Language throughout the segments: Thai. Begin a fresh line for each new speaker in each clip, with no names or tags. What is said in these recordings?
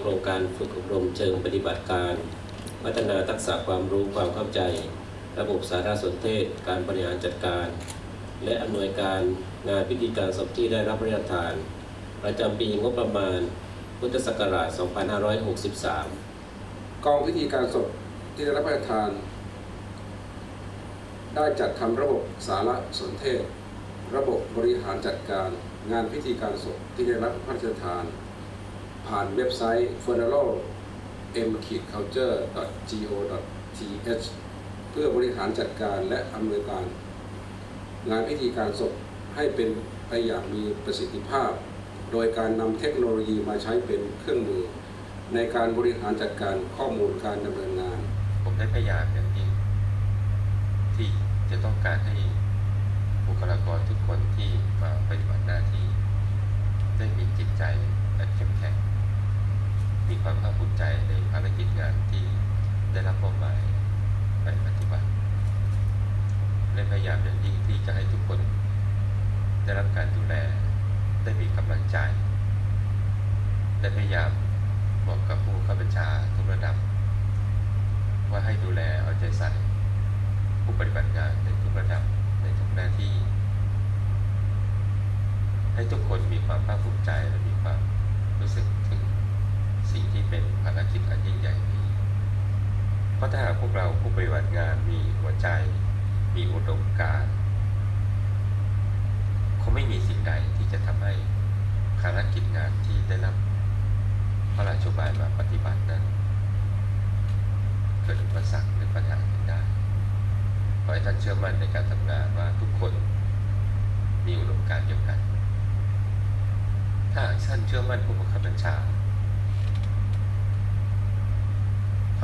โครงการฝึกอบรมเชิงปฏิบัติการ พัฒนาทักษะความรู้ความเข้าใจ ระบบสารสนเทศ การบริหารจัดการ และอำนวยการงานพิธีการศพที่ได้รับพระราชทาน ประจำปีงบประมาณ พุทธศักราช 2563
กองพิธีการศพที่ได้รับพระราชทาน ได้จัดทำระบบสารสนเทศ ระบบบริหารจัดการ งานพิธีการศพที่ได้รับพระราชทาน ผ่านเว็บไซต์ funeral m culture go th เพื่อบริหารจัดการและอำนวยการ งานพิธีการศพให้เป็นไปอย่างมีประสิทธิภาพ โดยการนำเทคโนโลยีมาใช้เป็นเครื่องมือ ในการบริหารจัดการข้อมูลการดำเนินงาน
ผมได้พยายามอย่างยิ่งที่จะต้องการให้บุคลากรทุกคนที่มาปฏิบัติหน้าที่ ได้มีจิตใจและเข้มแข็ง มี ความภาคภูมิใจในภารกิจงานที่ได้รับมอบหมายไปปฏิบัติ และพยายามอย่างยิ่งที่จะให้ทุกคนได้รับการดูแลได้มีกำลังใจและพยายามบอกกับผู้ข้าบัญชาทุกระดับ ว่าให้ดูแลเอาใจใส่ผู้ปฏิบัติงานในทุกระดับในทุกหน้าที่ ให้ทุกคนมีความภาคภูมิใจและมีความรู้สึกถึงสิ่งที่เป็นภารกิจอันยิ่งใหญ่นี้ เพราะถ้าหากพวกเราผู้ปฏิบัติงานมีหัวใจ มีอุดมการณ์คงไม่มีสิ่งใดที่จะทำให้ภารกิจงานที่ได้รับพระราชบายมาปฏิบัตินั้น เกิดอุปสรรคหรือปัญหาขึ้นได้ขอให้ท่านเชื่อมั่นในการทำงานว่าทุกคนมีอุดมการเดียวกัน ถ้าท่านเชื่อมั่นผู้บังคับบัญชา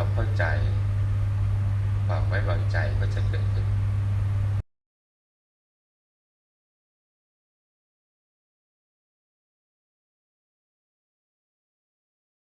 ความเข้าใจ ความไว้วางใจก็จะเ